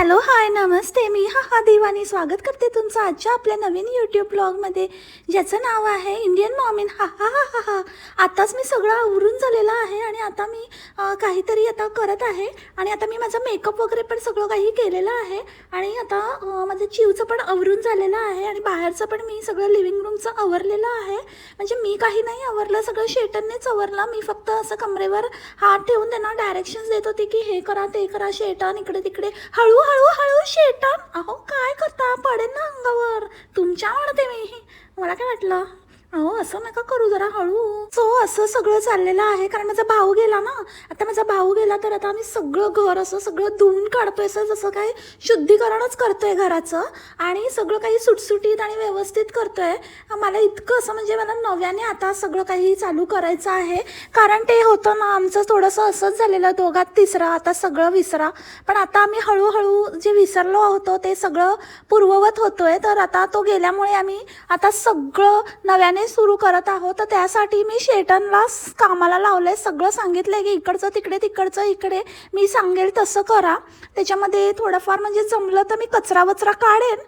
Hello hi नमस्ते. मी हा हा देवानी स्वागत करते तुमचं आजच्या आपल्या नवीन यूट्यूब ब्लॉगमध्ये ज्याचं नाव आहे इंडियन मॉमिन हा हा हा हा हा. आत्ताच मी सगळं आवरून झालेलं आहे आणि आता मी काहीतरी आता करत आहे. आणि आता मी माझा मेकअप वगैरे पण सगळं काही केलेलं आहे. आणि आता माझं चिवचं पण आवरून झालेलं आहे आणि बाहेरचं पण मी सगळं लिव्हिंग रूमचं आवरलेलं आहे. म्हणजे मी काही नाही आवरलं सगळं शेटननेच आवरलं. मी फक्त असं कमरेवर हात ठेवून त्यांना डायरेक्शन्स देत होते की हे करा ते करा शेटन इकडे तिकडे. हळू हळूहळू शेतात अहो काय करता? पडेल ना अंगावर. तुमच्या म्हणते मी. मला काय वाटलं? अहो असं नका करू जरा हळू. सो असं सगळं चाललेलं आहे कारण माझा भाऊ गेला ना. आता माझा भाऊ गेला तर आता आम्ही सगळं घर असं सगळं धुवून काढतोय असं जसं काही शुद्धीकरणच करतोय घराचं. आणि सगळं काही सुटसुटीत आणि व्यवस्थित करतोय. मला इतकं असं म्हणजे मला नव्याने आता सगळं काही चालू करायचं आहे. कारण ते होतं ना आमचं थोडंसं असंच झालेलं दोघात तिसरा आता सगळं विसरा. पण आता आम्ही हळूहळू जे विसरलो होतो ते सगळं पूर्ववत होतोय. तर आता तो गेल्यामुळे आम्ही आता सगळं नव्याने सुरू करत आहोत तर त्यासाठी मी शेटनला कामाला लावलंय. सगळं सांगितलंय की इकडचं तिकडे तिकडचं इकडे. मी सांगेल तसं करा. त्याच्यामध्ये थोडंफार म्हणजे जमलं तर मी कचरा वचरा काढेन.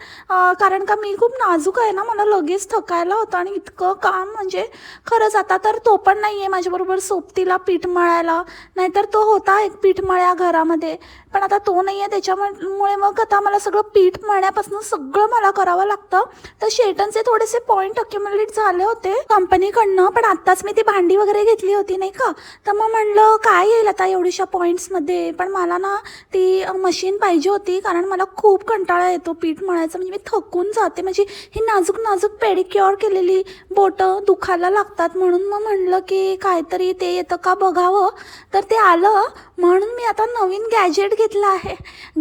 कारण का मी खूप नाजूक आहे ना मला लगेच थकायला होतं आणि इतकं काम म्हणजे खरंच आता तर तो पण नाही आहे माझ्याबरोबर सोबतीला पीठ मळायला. नाहीतर तो होता एक पीठ मळ्या घरामध्ये. पण आता तो नाही आहे त्याच्यामुळे मग आता मला सगळं पीठ मळण्यापासून सगळं मला करावं लागतं. तर शेटनचे थोडेसे पॉईंट अक्युम्युलेट झाले होते कंपनीकडनं पण आत्ताच मी ती भांडी वगैरे घेतली होती नाही का? तर मग म्हणलं काय येईल आता एवढ्याशा पॉईंट्समध्ये पण मला ना ती मशीन पाहिजे होती कारण मला खूप कंटाळा येतो पीठ मळायचं. म्हणजे मी थकून जाते. म्हणजे ही नाजूक नाजूक पेडिक्युअर केलेली बोटं दुखायला लागतात म्हणून मग म्हणलं की काहीतरी ते येतं का बघावं. तर ते आलं. म्हणून मी आता नवीन गॅजेट घेतलं आहे.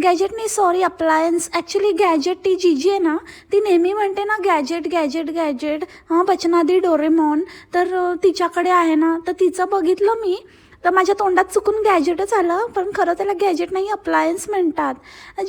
गॅजेट नाही सॉरी अप्लायन्स ॲक्च्युली गॅजेट ती जी जी आहे ना ती नेहमी म्हणते ना गॅजेट गॅजेट गॅजेट हां बचनादी डोरेमॉन. तर तिच्याकडे आहे ना तर तिचं बघितलं मी. तर माझ्या तोंडात चुकून गॅजेटच आलं पण खरं त्याला गॅजेट नाही अप्लायन्स म्हणतात.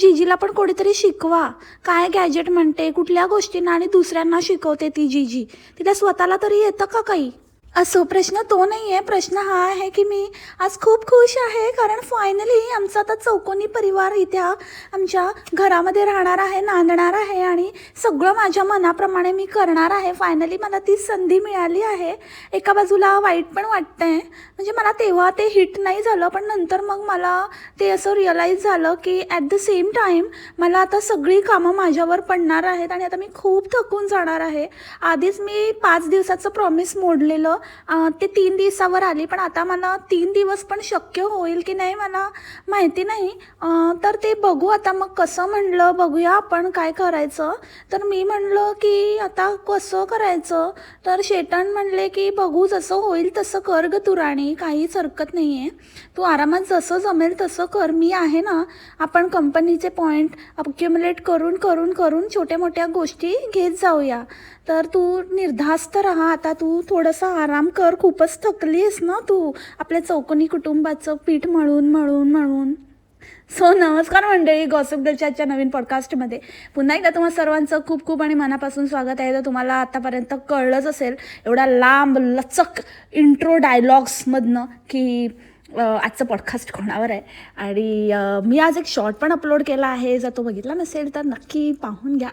जीजीला पण कोणीतरी शिकवा. काय गॅजेट म्हणते कुठल्या गोष्टींना आणि दुसऱ्यांना शिकवते ती जीजी तिला स्वतःला तरी येतं का काही? असो प्रश्न तो नाही आहे प्रश्न हा आहे की मी आज खूप खुश आहे कारण फायनली आमचा आता चौकोनी परिवार इथे आमच्या घरामध्ये राहणार आहे नांदणार आहे आणि सगळं माझ्या मनाप्रमाणे मी करणार आहे. फायनली मला ती संधी मिळाली आहे. एका बाजूला वाईट पण वाटतं आहे म्हणजे मला तेव्हा ते हिट नाही झालं पण नंतर मग मला ते असं रिअलाईज झालं की ॲट द सेम टाईम मला आता सगळी कामं माझ्यावर पडणार आहेत आणि आता मी खूप थकून जाणार आहे. आधीच मी पाच दिवसाचं प्रॉमिस मोडलेलं ते तीन दिवसावर आली पण आता मला तीन दिवस पण शक्य होईल की नाही मला माहिती नाही. तर ते बघू आता मग कसं म्हणलं बघूया आपण काय करायचं. तर मी म्हणलं की आता कसं करायचं? तर शेटण म्हणले की बघू जसं होईल तसं कर ग तुराणी काहीच हरकत नाही आहे तू आरामात जसं जमेल तसं कर मी आहे ना आपण कंपनीचे पॉईंट अक्युम्युलेट करून करून करून छोट्या मोठ्या गोष्टी घेत जाऊया. तर तू निर्धास्त राहा आता तू थोडंसं आराम कर खूपच थकलीस ना तू? आपल्या चौकोनी कुटुंबाचं पीठ मळून मळून मळून. सो नमस्कार मंडळी गॉसिप गर्लच्या नवीन पॉडकास्टमध्ये पुन्हा एकदा तुम्हा सर्वांचं खूप खूप आणि मनापासून स्वागत आहे. तर तुम्हाला आतापर्यंत कळलंच असेल एवढा लांब लचक इंट्रो डायलॉग्समधनं की आजचं पॉडकास्ट कोणावर आहे? आणि मी आज एक शॉर्ट पण अपलोड केला आहे. जर तो बघितला नसेल तर नक्की पाहून घ्या.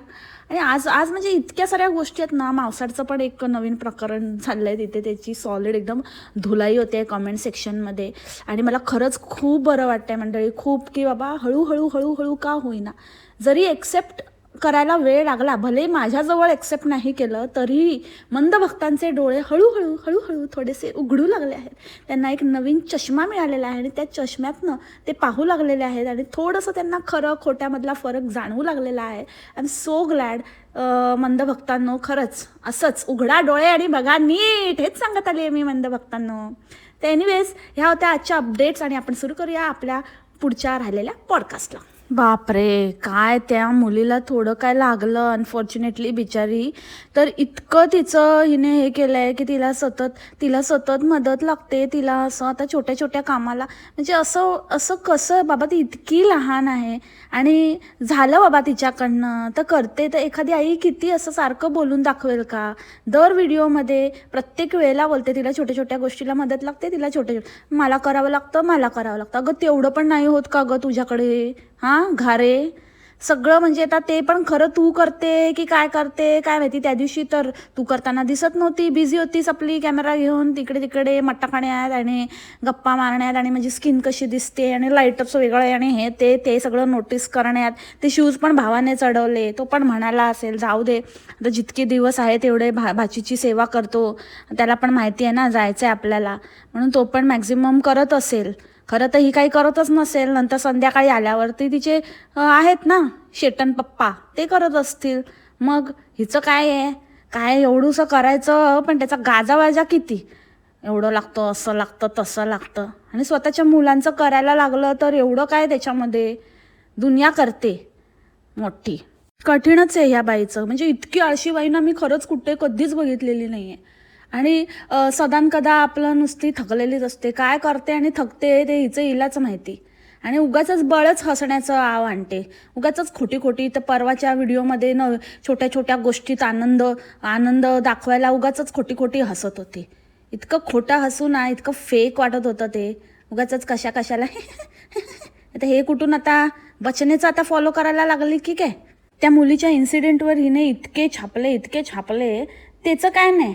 आणि आज आज म्हणजे इतक्या साऱ्या गोष्टी आहेत ना मावसाडचं पण एक नवीन प्रकरण चाललं आहे तिथे त्याची सॉलिड एकदम धुलाई होते कमेंट सेक्शनमध्ये आणि मला खरंच खूप बरं वाटतंय मंडळी खूप की बाबा हळूहळू हळूहळू का होईना. जरी एक्सेप्ट करायला वेळ लागला. भले माझ्याजवळ एक्सेप्ट नाही केलं तरीही मंद भक्तांचे डोळे हळूहळू हळूहळू थोडेसे उघडू लागले आहेत. त्यांना एक नवीन चष्मा मिळालेला आहे आणि त्या चष्म्यातनं ते पाहू लागलेले आहेत आणि थोडंसं त्यांना खरं खोट्यामधला फरक जाणवू लागलेला आहे. आय एम सो ग्लॅड मंद भक्तांनो खरंच असंच उघडा डोळे आणि बघा नीट हेच सांगत आली आहे मी मंद भक्तांनो. तर एनिवेज ह्या होत्या आजच्या अपडेट्स आणि आपण सुरू करूया आपल्या पुढच्या राहिलेल्या पॉडकास्टला बापरे काय त्या मुलीला थोडं काय लागलं? अनफॉर्च्युनेटली बिचारी. तर इतकं तिचं हिने हे केलं आहे की तिला सतत तिला सतत मदत लागते तिला असं आता छोट्या छोट्या कामाला. म्हणजे असं असं कसं? बाबा ती इतकी लहान आहे. आणि झालं बाबा तिच्याकडनं. तर करते. तर एखादी आई किती असं सारखं बोलून दाखवेल का? दर व्हिडिओमध्ये प्रत्येक वेळेला बोलते तिला छोट्या छोट्या गोष्टीला मदत लागते तिला छोट्या छोट्या मला करावं लागतं मला करावं लागतं. अगं तेवढं पण नाही होत का गं तुझ्याकडे? हां? घारे सगळं म्हणजे आता ते पण खरं तू करते की काय करते काय माहिती त्या दिवशी तर तू करताना दिसत नव्हती बिझी होतीस आपली कॅमेरा घेऊन तिकडे तिकडे मट्टा खाण्यात आणि गप्पा मारण्यात आणि माझी स्किन कशी दिसते आणि लाईटअप्स वेगळं आहे आणि हे ते ते सगळं नोटीस करण्यात. ते शूज पण भावाने चढवले. तो पण म्हणाला असेल जाऊ दे आता जितके दिवस आहे तेवढे भा भाचीची सेवा करतो. त्याला पण माहिती आहे ना जायचं आहे आपल्याला. म्हणून तो पण मॅक्झिमम करत असेल. खरं तर ही काही करतच नसेल नंतर संध्याकाळी आल्यावरती तिचे आहेत ना शेटन पप्पा ते करत असतील. मग हिचं काय आहे? काय एवढूसं करायचं? पण त्याचा गाजावाजा किती? एवढं लागतं असं लागतं तसं लागतं. आणि स्वतःच्या मुलांचं करायला लागलं तर एवढं काय त्याच्यामध्ये? दुनिया करते. मोठी. कठीणच आहे ह्या बाईचं. म्हणजे इतकी आळशी बाई ना मी खरंच कुठे कधीच बघितलेली नाही आहे आणि सदानकदा सदान कदा आपलं नुसती थकलेलीच असते. काय करते आणि थकते ते हिचं हिलाच माहिती. आणि उगाचच बळच हसण्याचं आव आणते. उगाचच खोटी खोटी तर परवाच्या व्हिडिओमध्ये न छोट्या छोट्या गोष्टीत आनंद आनंद दाखवायला उगाच खोटी खोटी हसत होती. इतकं खोटं हसू ना इतकं फेक वाटत होतं ते. उगाचच कशा कशाला आता हे कुठून आता बचनेचं आता फॉलो करायला लागली की काय? त्या मुलीच्या इन्सिडेंटवर हिने इतके छापले इतके छापले. त्याचं काय नाही.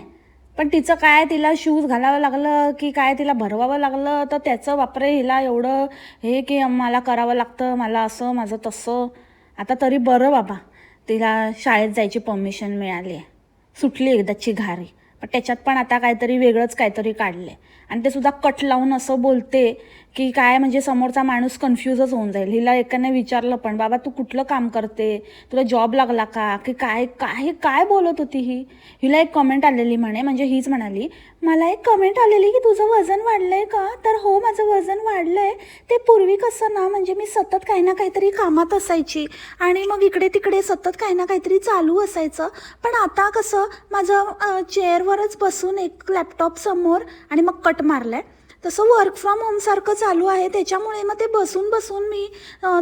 पण तिचं काय तिला शूज घालावं लागलं की काय तिला भरवावं लागलं तर त्याचं बापरे हिला एवढं हे की मला करावं लागतं मला असं माझं तसं. आता तरी बरं बाबा तिला शाळेत जायची परमिशन मिळाली. आहे सुटली एकदाची घारी. पण त्याच्यात पण आता काहीतरी वेगळंच काहीतरी काढलं आहे आणि ते सुद्धा कट लावून असं बोलते की काय म्हणजे समोरचा माणूस कन्फ्यूजच होऊन जाईल. हिला एकाने विचारलं पण बाबा तू कुठलं काम करते? तुला जॉब लागला का? की काय काय काय बोलत होती ही? हिला एक कमेंट आलेली म्हणे म्हणजे हीच म्हणाली मला एक कमेंट आलेली की तुझं वजन वाढलंय का? तर हो माझं वजन वाढलंय. ते पूर्वी कसं ना म्हणजे मी सतत काही ना काहीतरी कामात असायची आणि मग इकडे तिकडे सतत काही ना काहीतरी चालू असायचं. पण आता कसं माझं चेअरवरच बसून एक लॅपटॉप समोर आणि मग कट मारलाय. तसं वर्क फ्रॉम होमसारखं चालू आहे. त्याच्यामुळे मग ते बसून बसून मी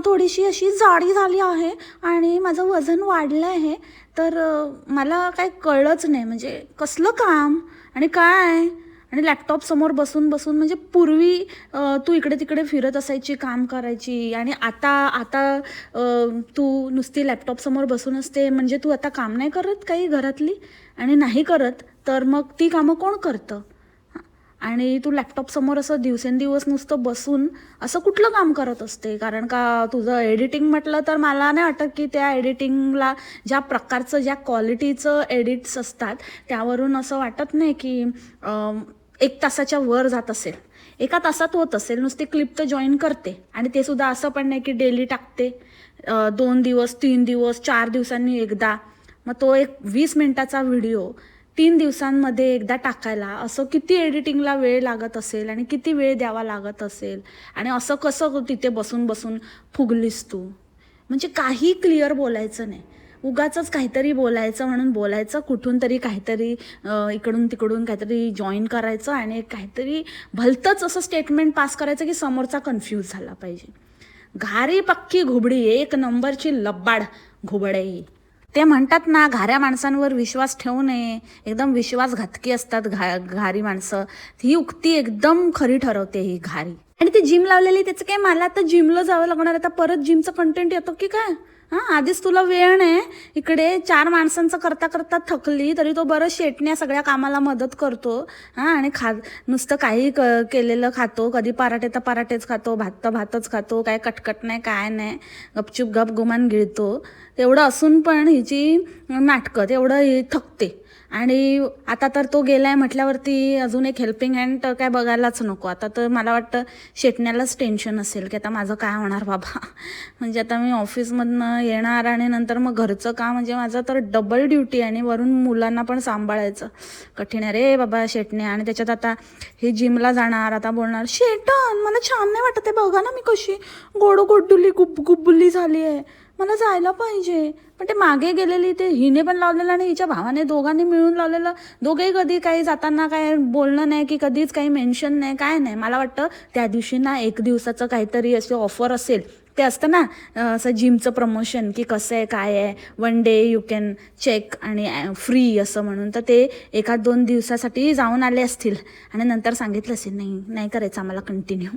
थोडीशी अशी जाडी झाली आहे आणि माझं वजन वाढलं आहे. तर मला काही कळलंच नाही. म्हणजे कसलं काम आणि काय? आणि लॅपटॉपसमोर बसून बसून म्हणजे पूर्वी तू इकडे तिकडे फिरत असायची काम करायची आणि आता आता तू नुसती लॅपटॉपसमोर बसून असते म्हणजे तू आता काम नाही करत काही घरातली? आणि नाही करत तर मग ती कामं कोण करतं? आणि तू लॅपटॉप समोर असं दिवसेंदिवस नुसतं बसून असं कुठलं काम करत असते? कारण का तुझं एडिटिंग म्हटलं तर मला नाही वाटत की त्या एडिटिंगला ज्या प्रकारचं ज्या क्वालिटीचं एडिट्स असतात त्यावरून असं वाटत नाही की एक तासाच्या वर जात असेल. एका तासात होत असेल. नुसती क्लिप तर जॉईन करते. आणि ते सुद्धा असं पण नाही की डेली टाकते. दोन दिवस तीन दिवस चार दिवसांनी एकदा. मग तो एक वीस मिनिटाचा व्हिडिओ तीन दिवसांमध्ये एकदा टाकायला. असं किती एडिटिंगला वेळ लागत असेल आणि किती वेळ द्यावा लागत असेल आणि असं कसं तिथे बसून बसून फुगलीस तू? म्हणजे काही क्लिअर बोलायचं नाही. उगाच काहीतरी बोलायचं म्हणून बोलायचं कुठून तरी काहीतरी इकडून तिकडून काहीतरी जॉईन करायचं आणि काहीतरी भलतंच असं स्टेटमेंट पास करायचं की समोरचा कन्फ्यूज झाला पाहिजे. घारी पक्की घुबडी एक नंबरची लब्बाड घुबडे ते म्हणतात ना घाऱ्या माणसांवर विश्वास ठेवू नये. एकदम विश्वासघातकी असतात घा घारी माणसं. ही उक्ती एकदम खरी ठरवते ही घारी. आणि ती जिम लावलेली त्याचं काय मला आता जिमला जावं लागणार. आता परत जिमचं कंटेंट येतो की काय? हां आधीच तुला वेळ नाही. इकडे चार माणसांचं करता करता थकली तरी तो बरं शेटण्या सगळ्या कामाला मदत करतो. हां आणि खा नुसतं काही क केलेलं खातो. कधी पराठे तर पराठेच खातो भात तर भातच खातो काय कटकट नाही काय नाही. गपचूप गप गुमान गिळतो. तेवढं असून पण हिची नाटकं तेवढं ही थकते. आणि आता तर तो गेलाय म्हटल्यावरती अजून एक हेल्पिंग हँड काय बघायलाच नको. आता तर मला वाटतं शेटण्यालाच टेन्शन असेल की आता माझं काय होणार बाबा. म्हणजे आता मी ऑफिसमधनं येणार आणि नंतर मग घरचं काम म्हणजे माझं तर डबल ड्युटी आणि वरून मुलांना पण सांभाळायचं. कठीण आहे रे बाबा शेटणे आणि त्याच्यात आता हे जिमला जाणार आता बोलणार शेटन मला छान नाही वाटत आहे बघा ना मी कशी गोड गोडुली गुब गुब्बुली झाली आहे. मला जायला पाहिजे. पण ते मागे गेलेली ते हिने पण लावलेलं आणि हिच्या भावाने दोघांनी मिळून लावलेलं. दोघेही कधी काही जाताना काय बोलणं नाही की कधीच काही मेन्शन नाही काय नाही. मला वाटतं त्या दिवशी ना एक दिवसाचं काहीतरी असे ऑफर असेल. ते असतं ना असं जिमचं प्रमोशन की कसं आहे काय आहे. One day you can check आणि फ्री असं म्हणून. तर ते एका दोन दिवसासाठी जाऊन आले असतील. आणि नंतर सांगितलं असेल नाही नाही करायचं आम्हाला कंटिन्यू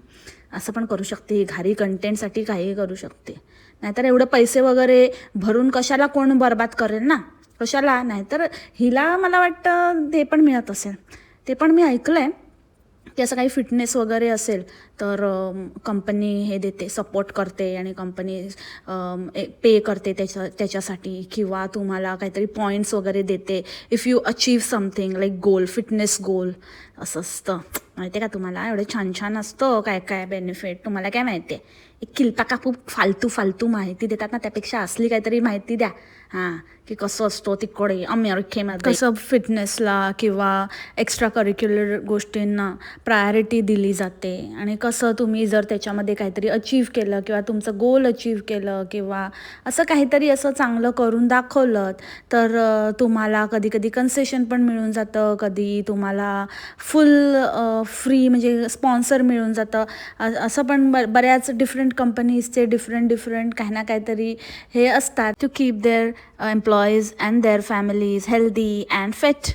असं पण करू शकते. घारी कंटेंटसाठी काही करू शकते. नाहीतर एवढे पैसे वगैरे भरून कशाला कोण बर्बाद करेल ना? कशाला? नाहीतर हिला मला वाटतं ते पण मिळत असेल. ते पण मी ऐकलं आहे की असं काही फिटनेस वगैरे असेल तर कंपनी हे देते सपोर्ट करते आणि कंपनी पे करते त्याच्या त्याच्यासाठी. किंवा तुम्हाला काहीतरी पॉईंट्स वगैरे देते. If you achieve something like goal fitness goal असं असतं. माहिती आहे का तुम्हाला? एवढं छान छान असतं. काय काय बेनिफिट तुम्हाला काय माहिती आहे एक किलपा खूप फालतू फालतू माहिती देतात ना त्यापेक्षा असली काहीतरी माहिती द्या. हां की कसं असतो तिकडे अमेरिकेमध्ये कसं फिटनेसला किंवा एक्स्ट्रा करिक्युलर गोष्टींना प्रायोरिटी दिली जाते. आणि कसं तुम्ही जर त्याच्यामध्ये काहीतरी अचीव केलं किंवा तुमचं गोल अचीव केलं किंवा असं काहीतरी असं चांगलं करून दाखवलं तर तुम्हाला कधी कधी कन्सेशन पण मिळून जातं. कधी तुम्हाला फुल फ्री म्हणजे स्पॉन्सर मिळून जातं. असं पण ब बऱ्याच डिफरंट कंपनीजचे डिफरंट डिफरंट काही ना काहीतरी हे असतात. To keep their employees and their families healthy and fit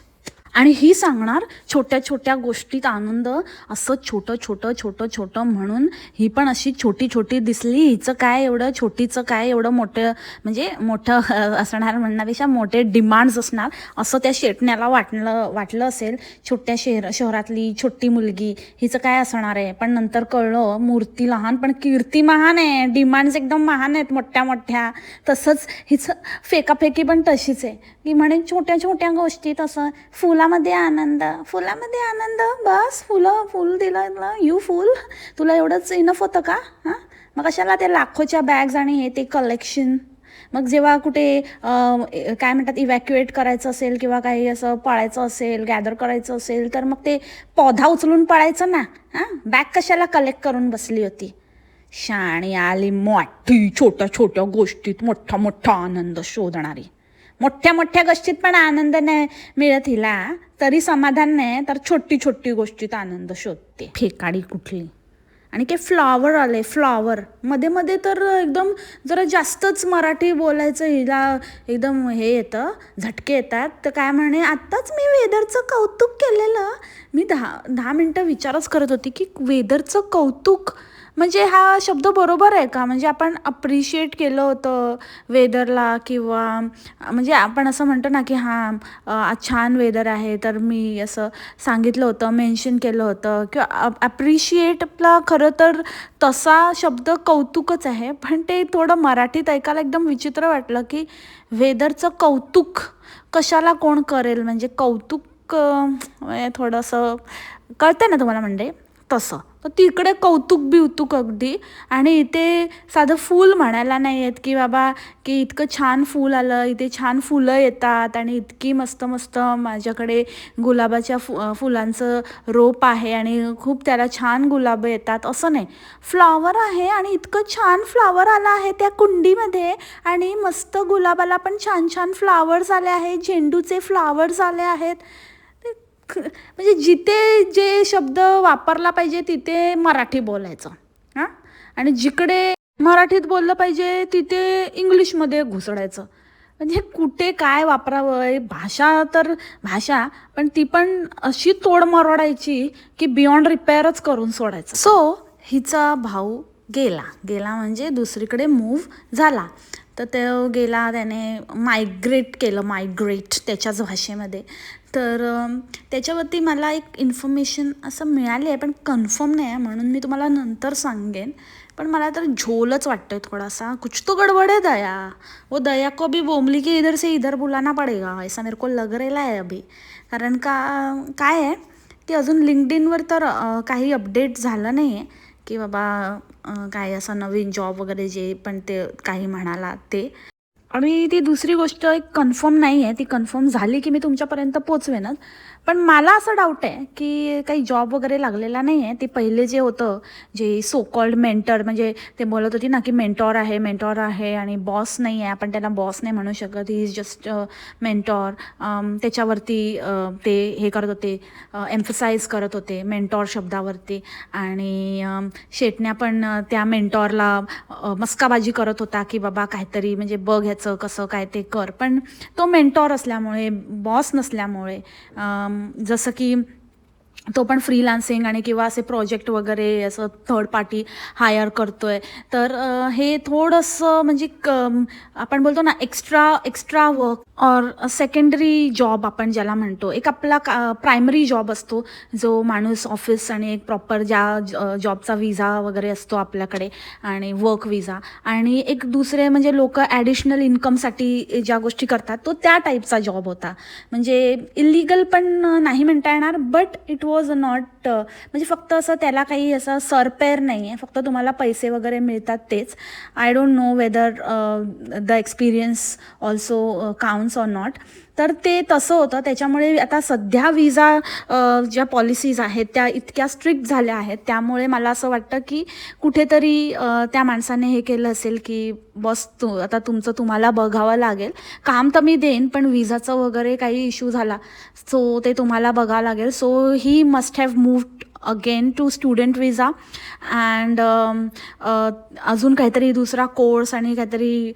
आणि ही सांगणार छोट्या छोट्या गोष्टीत आनंद असं छोटं छोटं छोटं छोटं म्हणून ही पण अशी छोटी छोटी दिसली. हिचं काय एवढं? छोटीचं काय एवढं मोठं म्हणजे मोठं असणार म्हणण्यापेक्षा मोठे डिमांड्स असणार असं त्या शेटण्याला वाटलं वाटलं असेल. छोट्या शहर शहरातली छोटी मुलगी हिचं काय असणार आहे? पण नंतर कळलं मूर्ती लहान पण कीर्ती महान आहे. डिमांड्स एकदम महान आहेत मोठ्या मोठ्या. तसंच हिचं फेकाफेकी पण तशीच आहे. की म्हणे छोट्या छोट्या गोष्टीत असं फुल फुलामध्ये आनंद फुलामध्ये आनंद? बस फुलं फुल दिलं ना यू फुल तुला एवढंच इनफ होतं का? हां? मग कशाला ते लाखोच्या बॅग्स आणि हे ते कलेक्शन मग जेव्हा कुठे काय म्हणतात इव्हॅक्युएट करायचं असेल किंवा काही असं पळायचं असेल गॅदर करायचं असेल तर मग ते पौधा उचलून पळायचं ना? हां? बॅग कशाला कलेक्ट करून बसली होती? शाणी आली मोठी छोट्या छोट्या गोष्टीत मोठा मोठा आनंद शोधणारी. मोठ्या मोठ्या गोष्टीत पण आनंद नाही मिळत हिला. तरी समाधान नाही तर छोटी छोटी गोष्टीत आनंद शोधते. फेकाडी कुठली? आणि काही फ्लॉवर आले फ्लॉवर मध्ये मध्ये तर एकदम जरा जास्तच मराठी बोलायचं हिला एकदम हे येतं झटके येतात. तर काय म्हणे आत्ताच मी वेदरचं कौतुक केलेलं. मी दहा दहा मिनटं विचारच करत होती की वेदरचं कौतुक म्हणजे हा शब्द बरोबर आहे का? म्हणजे आपण अप्रिशिएट केलं होतं वेदरला किंवा म्हणजे आपण असं म्हणतो ना की हां छान वेदर आहे तर मी असं सांगितलं होतं मेन्शन केलं होतं किंवा ॲप्रिशिएटला खरं तर तसा शब्द कौतुकच आहे पण ते थोडं मराठीत ऐकायला एकदम विचित्र वाटलं की वेदरचं कौतुक कशाला कोण करेल? म्हणजे कौतुक थोडंसं कळतंय ना तुम्हाला म्हणजे? तसं. तर तिकडे कौतुक बिवतुक अगदी. आणि इथे साधं फूल म्हणायला नाही आहेत की बाबा की इतकं छान फूल आलं इथे छान फुलं येतात आणि इतकी मस्त मस्त माझ्याकडे गुलाबाच्या फु फुलांचं रोप आहे आणि खूप त्याला छान गुलाब येतात असं नाही. फ्लॉवर आहे आणि इतकं छान फ्लॉवर आलं आहे त्या कुंडीमध्ये आणि मस्त गुलाबाला पण छान छान फ्लावर्स आले आहेत झेंडूचे फ्लावर्स आले आहेत. ख- म्हणजे जिथे जे शब्द वापरला पाहिजे तिथे मराठी बोलायचं. हां? आणि जिकडे मराठीत बोललं पाहिजे तिथे इंग्लिशमध्ये घुसडायचं. म्हणजे कुठे काय वापरावं हे भाषा तर भाषा पण ती पण अशी तोड मरवडायची की बियॉन्ड रिपेअरच करून सोडायचं. सो हिचा भाऊ गेला. गेला म्हणजे दुसरीकडे मूव्ह झाला. तर तो गेला त्याने मायग्रेट केलं मायग्रेट त्याच्याच भाषेमध्ये. तर त्याच्यावरती मला एक इन्फॉर्मेशन असं मिळाली आहे पण कन्फर्म नाही आहे म्हणून मी तुम्हाला नंतर सांगेन. पण मला तर झोलच वाटतोय थोडासा. कुछ तो गडबड है दया. वो दया को भी बोमली की इधर से इधर बुलाना पडेगा. ऐसा मेरे को लग रेला आहे अभी. कारण का काय आहे की अजून लिंकडिनवर तर काही अपडेट झालं नाही आहे की बाबा काय असं नवीन जॉब वगैरे जे पण ते काही म्हणाला ते. आणि ती दुसरी गोष्ट एक कन्फर्म नाही आहे ती कन्फर्म झाली की मी तुमच्यापर्यंत पोचवेनच. पण मला असं डाऊट आहे की काही जॉब वगैरे लागलेला नाही आहे ते पहिले जे होतं जे सो कॉल्ड मेंटर म्हणजे ते बोलत होती ना की मेंटॉर आहे मेंटॉर आहे आणि बॉस नाही आहे आपण त्याला बॉस नाही म्हणू शकत. ही इज जस्ट मेंटॉर त्याच्यावरती ते हे करत होते एम्फसाईज करत होते मेंटॉर शब्दावरती. आणि शेटण्या पण त्या मेंटॉरला मस्काबाजी करत होता की बाबा काहीतरी म्हणजे बघ ह्याचं कसं काय ते कर. पण तो मेंटॉर असल्यामुळे बॉस नसल्यामुळे जसं की तो पण फ्रीलान्सिंग आणि किंवा असे प्रोजेक्ट वगैरे असं थर्ड पार्टी हायर करतोय. तर हे थोडंसं म्हणजे क आपण बोलतो ना एक्स्ट्रा एक्स्ट्रा वर्क और सेकंडरी जॉब आपण ज्याला म्हणतो एक आपला का प्रायमरी जॉब असतो जो माणूस ऑफिस आणि एक प्रॉपर ज्या जॉबचा विजा वगैरे असतो आपल्याकडे आणि वर्क विजा आणि एक दुसरे म्हणजे लोक ॲडिशनल इन्कमसाठी ज्या गोष्टी करतात तो त्या टाईपचा जॉब होता. म्हणजे इलिगल पण नाही म्हणता येणार बट इट वॉज नॉट म्हणजे फक्त असं त्याला काही असं सरपेर नाही आहे फक्त तुम्हाला पैसे वगैरे मिळतात तेच. I don't know whether the experience also counts or not तर ते तसं होतं. त्याच्यामुळे आता सध्या विजा ज्या पॉलिसीज आहेत त्या इतक्या स्ट्रिक्ट झाल्या आहेत. त्यामुळे मला असं वाटतं की कुठेतरी त्या माणसाने हे केलं असेल की बस तू आता तुमचं तुम्हाला बघावं लागेल. काम तर मी देईन पण विजाचं वगैरे काही इश्यू झाला सो ते तुम्हाला बघावं लागेल. So he must have moved again to student visa and अजून काहीतरी दुसरा कोर्स आणि काहीतरी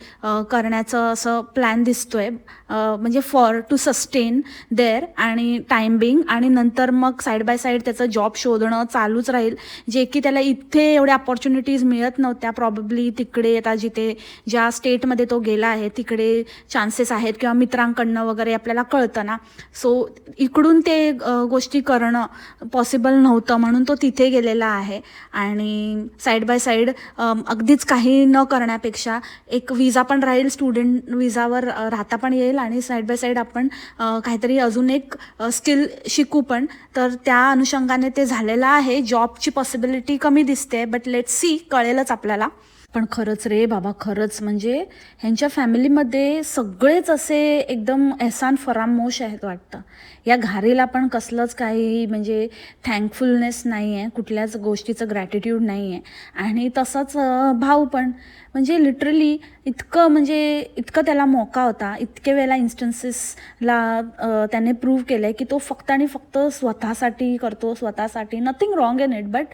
करण्याचं असं प्लॅन दिसतो आहे म्हणजे फॉर टू सस्टेन देअर आणि टाईम बिंग आणि नंतर मग साईड बाय साईड त्याचं जॉब शोधणं चालूच राहील. जे की त्याला इथे एवढ्या अपॉर्च्युनिटीज मिळत नव्हत्या. प्रॉब्ली तिकडे आता जिथे ज्या स्टेटमध्ये तो गेला आहे तिकडे चान्सेस आहेत किंवा मित्रांकडनं वगैरे आपल्याला कळतं ना. सो इकडून ते गोष्टी करणं पॉसिबल नव्हतं म्हणून तो तिथे गेलेला आहे. आणि साईड बाय साईड अगदीच काही न करण्यापेक्षा एक विजा पण राहील. स्टुडंट विजावर राहता पण येईल. आणि साईड बाय साईड आपण काहीतरी अजून एक स्किल शिकू पण. तर त्या अनुषंगाने ते झालेलं आहे. जॉबची पॉसिबिलिटी कमी दिसते बट लेट सी कळेलच आपल्याला. पण खरंच रे बाबा खरंच म्हणजे ह्यांच्या फॅमिलीमध्ये सगळेच असे एकदम एहसान फरामोश आहेत वाटतं. या घारीला पण कसलंच काही म्हणजे थँकफुलनेस नाही आहे कुठल्याच गोष्टीचं ग्रॅटिट्यूड नाही आहे आणि तसंच भाऊ पण. म्हणजे लिटरली इतकं म्हणजे इतकं त्याला मोका होता. इतके वेळेला इन्स्टन्सेसला त्याने प्रूव्ह केलं आहे की तो फक्त आणि फक्त स्वतःसाठी करतो स्वतःसाठी. Nothing wrong in it but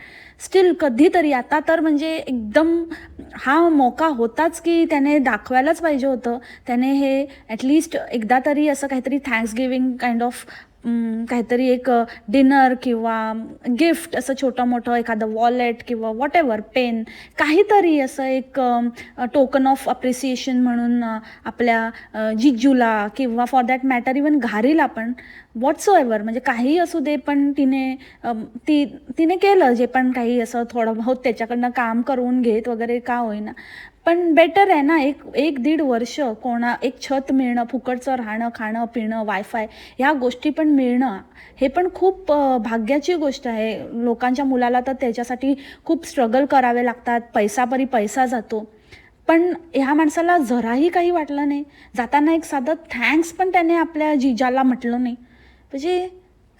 still कधीतरी आता तर म्हणजे एकदम हा मोका होताच की त्याने दाखवायलाच पाहिजे होतं. त्याने हे ॲटलिस्ट एकदा तरी असं काहीतरी थँक्स गिविंग काइंड ऑफ काहीतरी एक डिनर किंवा गिफ्ट असं छोटं मोठं एखादं वॉलेट किंवा वॉट एव्हर पेन काहीतरी असं एक टोकन ऑफ अप्रिसिएशन म्हणून आपल्या जिजूला किंवा फॉर दॅट मॅटर इवन घारीला पण व्हॉट्सो एव्हर म्हणजे काही असू दे पण तिने ती तिने केलं जे पण काही असं थोडं बहुत त्याच्याकडनं काम करून घेत वगैरे का होईना. पण बेटर आहे ना एक एक दीड वर्ष कोणा एक छत मिळणं फुकटचं राहणं खाणं पिणं वायफाय ह्या गोष्टी पण मिळणं हे पण खूप भाग्याची गोष्ट आहे. लोकांच्या मुलाला तर त्याच्यासाठी खूप स्ट्रगल करावे लागतात. पैसापरी पैसा जातो. पण ह्या माणसाला जराही काही वाटलं नाही. जाताना एक साधं थँक्स पण त्याने आपल्या जिजाला म्हटलं नाही. म्हणजे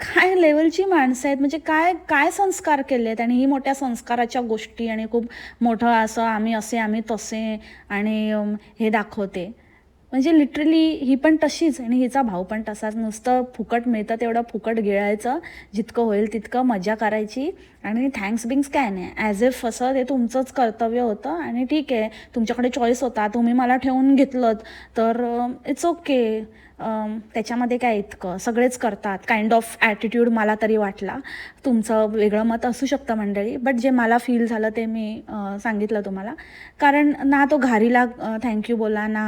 काय लेवलची माणसं आहेत? म्हणजे काय काय संस्कार केले आहेत आणि ही मोठ्या संस्काराच्या गोष्टी आणि खूप मोठं असं आम्ही असे आम्ही तसे आणि हे दाखवते. म्हणजे लिटरली ही पण तशीच आणि हिचा भाऊ पण तसाच. नुसतं फुकट मिळतं तेवढं फुकट गिळायचं. जितकं होईल तितकं मजा करायची. आणि थँक्स बिंग्स काय नाही ॲज इफ असं ते तुमचंच कर्तव्य होतं. आणि ठीक आहे तुमच्याकडे चॉईस होता. तुम्ही मला ठेवून घेतलं तर इट्स ओके त्याच्यामध्ये काय इतकं? सगळेच करतात. काइंड ऑफ ॲटिट्यूड मला तरी वाटला. तुमचं वेगळं मत असू शकतं मंडळी बट जे मला फील झालं ते मी सांगितलं तुम्हाला. कारण ना तो घारीला थँक्यू बोला ना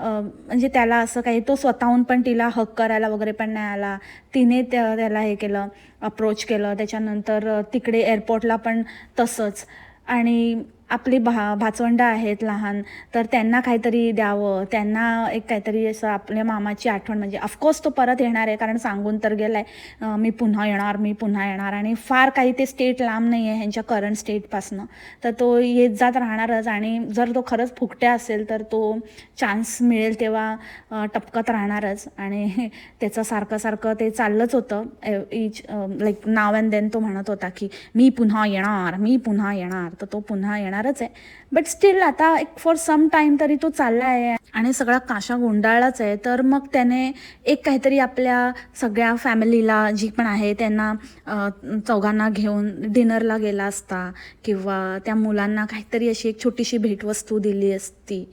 म्हणजे त्याला असं काही तो स्वतःहून पण तिला हक करायला वगैरे पण नाही आला. तिने त्या त्याला हे केलं अप्रोच केलं. त्याच्यानंतर तिकडे एअरपोर्टला पण तसंच. आणि आपली भा भाचवंडं आहेत लहान तर त्यांना काहीतरी द्यावं. त्यांना एक काहीतरी असं आपल्या मामाची आठवण म्हणजे ऑफकोर्स तो परत येणार आहे कारण सांगून तर गेलाय आहे मी पुन्हा येणार मी पुन्हा येणार. आणि फार काही ते स्टेट लांब नाही आहे ह्यांच्या करंट स्टेटपासनं तर तो येत जात राहणारच आणि जर तो खरंच फुकट्या असेल तर तो चान्स मिळेल तेव्हा टपकत राहणारच. आणि त्याचं सारखं सारखं ते चाललंच होतं. इच लाईक नाव अँड देन तो म्हणत होता की मी पुन्हा येणार मी पुन्हा येणार. तर तो पुन्हा येणार. जाणारच आहे. बट स्टील आता एक फॉर सम टाईम तरी तो चालला आहे आणि सगळा काशा गोंडाळलाच आहे. तर मग त्याने एक काहीतरी आपल्या सगळ्या फॅमिलीला जी पण आहे त्यांना चौघांना घेऊन डिनरला गेला असता किंवा त्या मुलांना काहीतरी अशी एक छोटीशी भेटवस्तू दिली असती.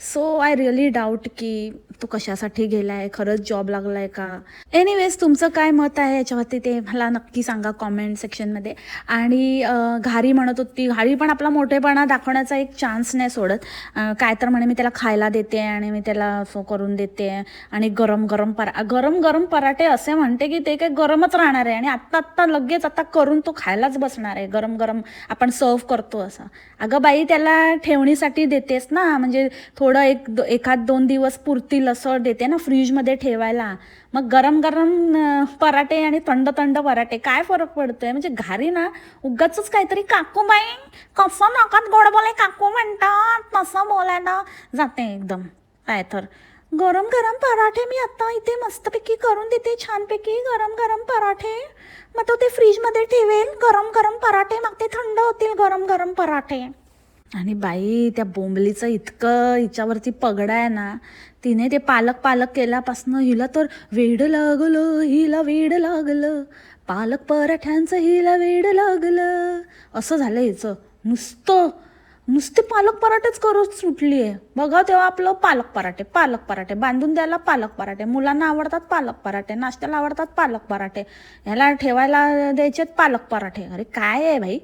सो आय रिअली डाऊट की तो कशासाठी गेला आहे खरंच जॉब लागला आहे का? एनिवेज तुमचं काय मत आहे याच्यावरती ते मला नक्की सांगा कॉमेंट सेक्शनमध्ये आणि घारी म्हणत होती घारी पण आपला मोठेपणा दाखवण्याचा एक चान्स नाही सोडत. काय तर म्हणे मी त्याला खायला देते आणि मी त्याला असं करून देते आणि गरम गरम परा गरम गरम पराठे असे म्हणते की ते काय गरमच राहणार आहे. आणि आत्ता आत्ता लगेच आता करून तो खायलाच बसणार आहे. गरम गरम आपण सर्व करतो असं. अगं बाई त्याला ठेवणीसाठी देतेस ना? म्हणजे थोडं थोडं एक दो एखाद दोन दिवस पुरतील असं देते ना फ्रीजमध्ये ठेवायला. मग गरम गरम पराठे आणि थंड थंड पराठे काय फरक पडतोय? म्हणजे घारी ना उगाच काहीतरी काकू बाई कसं नकात गोड बोलाय काकू म्हणतात तसं बोलायला जाते एकदम. काय तर. गरम गरम पराठे मी आता इथे मस्तपैकी करून देते छानपैकी गरम गरम पराठे. मग तो ते फ्रीजमध्ये ठेवेल गरम गरम पराठे मग ते थंड होतील गरम गरम पराठे. आणि बाई त्या बोंबलीचं इतकं हिच्यावरती पगडा आहे ना तिने ते पालक पालक केल्यापासनं हिला तर वेड लागलं हिला वेड लागलं. पालक पराठ्यांचं हिला वेड लागलं. असं झालं हिचं. नुसतं नुसते पालक पराठेच करत सुटली आहे बघा तेव्हा आपलं पालक पराठे पालक पराठे. बांधून द्यायला पालक पराठे. मुलांना आवडतात पालक पराठे नाश्त्याला आवडतात पालक पराठे. ह्याला ठेवायला द्यायचे पालक पराठे. अरे काय आहे भाई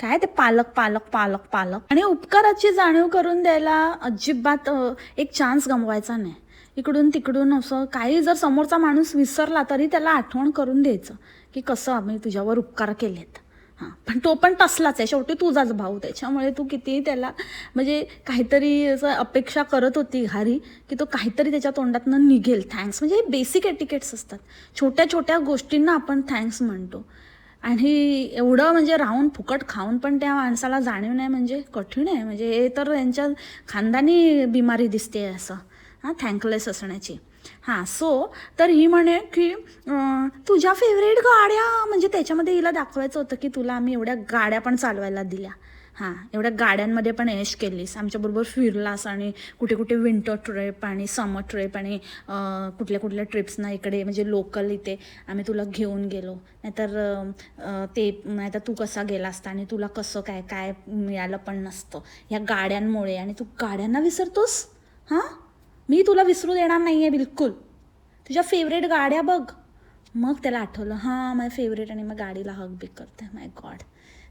काय ते पालक पालक पालक पालक. आणि उपकाराची जाणीव करून द्यायला अजिबात एक चान्स गमवायचा नाही. इकडून तिकडून असं काही जर समोरचा माणूस विसरला तरी त्याला आठवण करून द्यायचं की कसं आम्ही तुझ्यावर उपकार केलेत. हां पण तो पण तसलाच आहे. शेवटी तुझाच भाऊ. त्याच्यामुळे तू कितीही त्याला म्हणजे काहीतरी असं अपेक्षा करत होती घारी की तो काहीतरी त्याच्या तोंडातनं निघेल. थँक्स म्हणजे हे बेसिक एटिकेट्स असतात. छोट्या छोट्या गोष्टींना आपण थँक्स म्हणतो. आणि एवढं म्हणजे राहून फुकट खाऊन पण त्या माणसाला जाणीव नाही म्हणजे कठीण आहे. म्हणजे हे तर त्यांच्या खानदानी बिमारी दिसते असं. हां थँकलेस असण्याची. हां सो तर ही म्हणे की तुझ्या फेवरेट गाड्या म्हणजे त्याच्यामध्ये हिला दाखवायचं होतं की तुला आम्ही एवढ्या गाड्या पण चालवायला दिल्या. हां एवढ्या गाड्यांमध्ये पण ऐश केलीस. आमच्याबरोबर फिरलास आणि कुठे कुठे विंटर ट्रिप आणि समर ट्रिप आणि कुठल्या कुठल्या ट्रिप्सना इकडे म्हणजे लोकल इथे आम्ही तुला घेऊन गेलो. नाहीतर ते नाहीतर तू कसा गेला असता आणि तुला कसं काय काय मिळालं पण नसतं. ह्या गाड्यांमुळे आणि तू गाड्यांना विसरतोस? हां? मी तुला विसरू देणार नाही आहे बिलकुल. तुझ्या फेवरेट गाड्या बघ. मग त्याला आठवलं हां माय फेवरेट आणि मग गाडीला हक बिक करते माय गॉड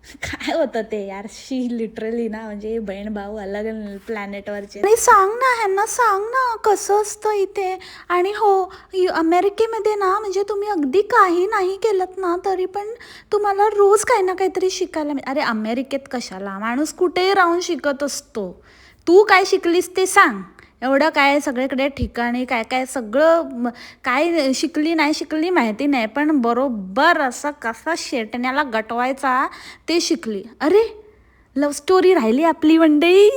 काय होतं ते यार? शी लिटरली ना म्हणजे बहीण भाऊ अलग प्लॅनेटवरचे आणि सांग ना ह्यांना सांग ना कसं असतं इथे. आणि हो अमेरिकेमध्ये ना म्हणजे तुम्ही अगदी काही नाही केलं ना तरी पण तुम्हाला रोज काही ना काहीतरी शिकायला मिळ अरे अमेरिकेत कशाला? माणूस कुठेही राहून शिकत असतो? तू काय शिकलीस ते सांग. एवढं काय सगळीकडे ठिकाणी काय काय सगळं काय शिकली नाही शिकली माहिती नाही पण बरोबर असं कसा शेटण्याला गटवायचा ते शिकली. अरे लव्ह स्टोरी राहिली आपली वनडे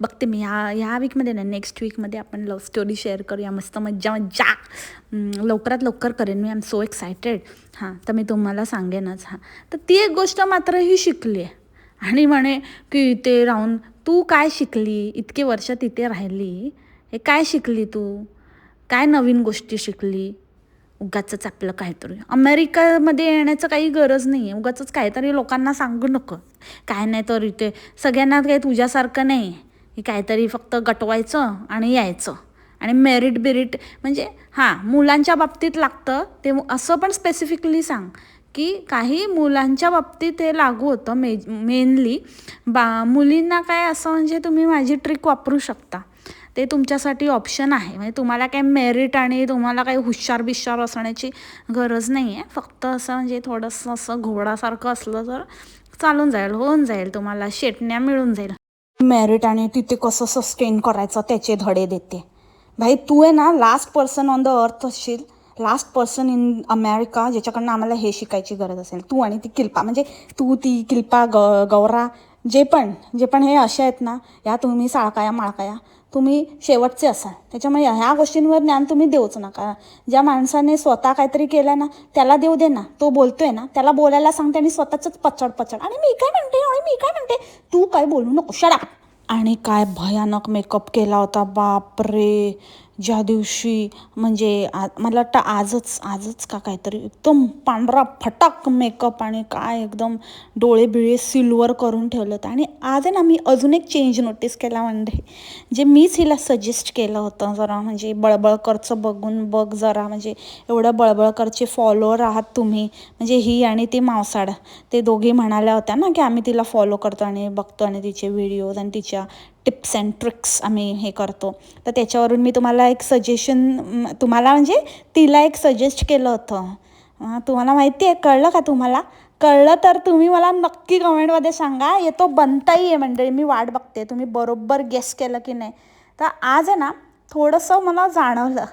बघते मी ह्या ह्या वीकमध्ये ना नेक्स्ट वीकमध्ये आपण लव्ह स्टोरी शेअर करूया मस्त मज्जा मज्जा. लवकरात लवकर करेन मी आय एम सो एक्सायटेड हां तर मी तुम्हाला सांगेनच हां. तर ती एक गोष्ट मात्र ही शिकली आहे आणि म्हणे की इथे राहून तू काय शिकली? इतके वर्ष तिथे राहिली. हे काय शिकली तू? काय नवीन गोष्टी शिकली? उगाचंच आपलं काहीतरी. अमेरिकामध्ये येण्याचं काही गरज नाही आहे उगाचंच काहीतरी लोकांना सांगू नको. काय नाही तर इथे सगळ्यांना काही तुझ्यासारखं नाही. आहे की काहीतरी फक्त गटवायचं आणि यायचं. आणि मेरिट बिरिट म्हणजे हां मुलांच्या बाबतीत लागतं. ते असं पण स्पेसिफिकली सांग. की काही मुलांच्या बाबतीत हे लागू होतं मे मेनली बा मुलींना काय असं म्हणजे तुम्ही माझी ट्रिक वापरू शकता. ते तुमच्यासाठी ऑप्शन आहे. म्हणजे तुम्हाला काय मेरिट आणि तुम्हाला काही हुशार बिशार असण्याची गरज नाही आहे फक्त असं म्हणजे थोडंसं असं घोडासारखं असलं तर चालून जाईल होऊन जाईल तुम्हाला शेटण्या मिळून जाईल. मेरिट आणि तिथे कसं सस्टेन करायचं त्याचे धडे देते. भाई तू आहे ना last person on the earth असशील लास्ट पर्सन इन अमेरिका ज्याच्याकडनं आम्हाला हे शिकायची गरज असेल तू आणि ती किल्पा. म्हणजे तू ती किल्पा ग गौरा जे पण जे पण हे असे आहेत ना या तुम्ही साळकाया माळकाया तुम्ही शेवटचे असाल. त्याच्यामुळे ह्या गोष्टींवर ज्ञान तुम्ही देऊच नका. ज्या माणसाने स्वतः काहीतरी केलं ना त्याला देऊ दे ना. तो बोलतोय ना त्याला बोलायला सांगते आणि स्वतःच पचड पचड. आणि मी काय म्हणते आणि मी काय म्हणते तू काय बोलू नको शडा आणि काय भयानक मेकअप केला होता बापरे. ज्या दिवशी म्हणजे आ मला वाटतं आजच आजच का काहीतरी एकदम पांढरा फटाक मेकअप आणि काय एकदम डोळे बिळे सिल्वर करून ठेवलं होतं आणि आज आहे ना मी अजून एक चेंज नोटीस केला म्हणजे जे मीच हिला सजेस्ट केलं होतं जरा म्हणजे बळबळकरचं बघून बघ जरा म्हणजे एवढं बळबळकरचे फॉलोअर आहात तुम्ही. म्हणजे ही आणि ती मावसाड. ते दोघी म्हणाल्या होत्या ना की आम्ही तिला फॉलो करतो आणि बघतो आणि तिचे व्हिडिओज आणि तिच्या टिप्स अँड ट्रिक्स आम्ही हे करतो. तर त्याच्यावरून मी तुम्हाला एक सजेशन तुम्हाला म्हणजे तिला एक सजेस्ट केलं होतं. तुम्हाला माहिती आहे कळलं का तुम्हाला? कळलं तर तुम्ही मला नक्की कमेंटमध्ये सांगा. येतो बनताही आहे मंडळी मी वाट बघते. तुम्ही बरोबर गेस केलं की नाही. तर आज आहे ना थोडंसं मला जाणवलं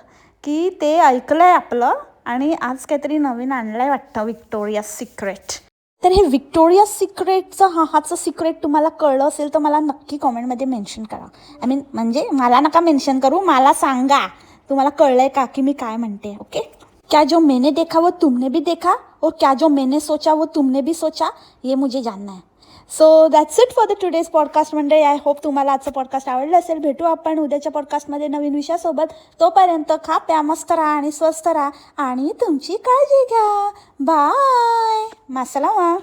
की ते ऐकलं आहे आपलं आणि आज काहीतरी नवीन आणलं आहे वाटतं विक्टोरिया सिक्रेट तर हे विक्टोरिया सिक्रेटचं हा हाचं सिक्रेट तुम्हाला कळलं असेल तर मला नक्की कॉमेंटमध्ये मेन्शन करा. आय मीन म्हणजे मला नका मेन्शन करू मला सांगा. तुम्हाला कळलं आहे का की मी काय म्हणते ओके क्या जो मैंने देखा वो तुमने भी देखा और क्या जो मैंने सोचा वो तुमने भी सोचा ये मुझे जानना है. So that's it for the today's podcast म्हणजे आय होप तुम्हाला आजचं पॉडकास्ट आवडलं असेल. भेटू आपण उद्याच्या पॉडकास्टमध्ये नवीन विषयासोबत. तोपर्यंत खा प्या मस्त राहा आणि स्वस्त राहा. आणि तुमची काळजी घ्या. बाय मासलामा